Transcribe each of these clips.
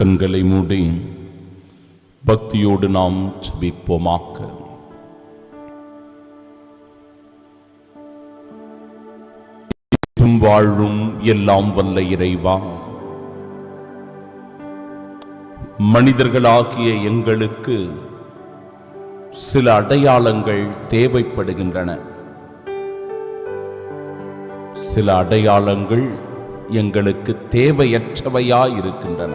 கண்களை மூடி பக்தியோடு நாம் ஜபிப்போமாக்க வாழும் எல்லாம் வல்ல இறைவா. மனிதர்களாகிய எங்களுக்கு சில அடையாளங்கள் தேவைப்படுகின்றன. சில அடையாளங்கள் எங்களுக்கு தேவையற்றவையாயிருக்கின்றன.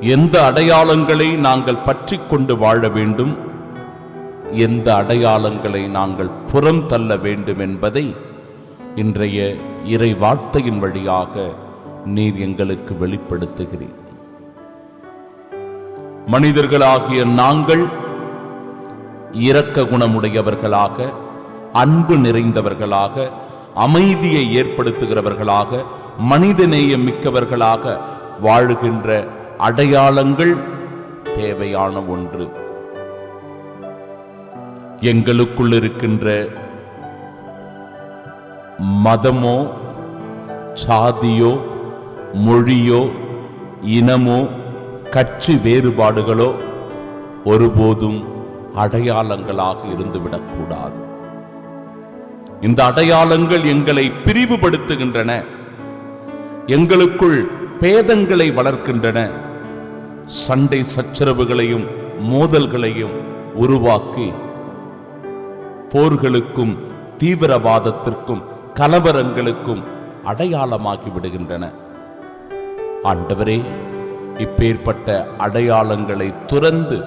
எந்த அடையாளங்களை நாங்கள் பற்றி கொண்டு வாழ வேண்டும்? எந்த அடையாளங்களை நாங்கள் புறம் தள்ள வேண்டும் என்பதை இன்றைய இறை வார்த்தையின் வழியாக நீர் எங்களுக்கு வெளிப்படுத்துகிறீர். மனிதர்களாகிய நாங்கள் இரக்க குணமுடையவர்களாக அன்பு நிறைந்தவர்களாக அமைதியை ஏற்படுத்துகிறவர்களாக மனிதநேயம் மிக்கவர்களாக வாழுகின்ற அடையாளங்கள் தேவையான ஒன்று. எங்களுக்குள் இருக்கின்ற மதமோ சாதியோ மொழியோ இனமோ கட்சி வேறுபாடுகளோ ஒருபோதும் அடையாளங்களாக இருந்துவிடக்கூடாது. இந்த அடையாளங்கள் எங்களை பிரிவுபடுத்துகின்றன. எங்களுக்குள் பேதங்களை வளர்க்கின்றன. சண்டை சச்சரவுகளையும் மோதல்களையும் உருவாக்கி போர்களுக்கும் தீவிரவாதத்திற்கும் கலவரங்களுக்கும் அடையாளமாகி விடுகின்றன. ஆண்டவரே இப்பேற்பட்ட அடையாளங்களை துறந்து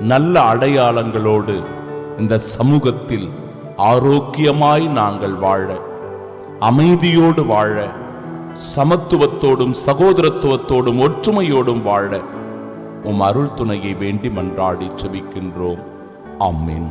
நல்ல அடையாளங்களோடு இந்த சமூகத்தில் ஆரோக்கியமாய் நாங்கள் வாழ அமைதியோடு வாழ சமத்துவத்தோடும் சகோதரத்துவத்தோடும் ஒற்றுமையோடும் வாழ உம் அருள் துணையை வேண்டி மன்றாடி செபிக்கின்றோம். அம்மின்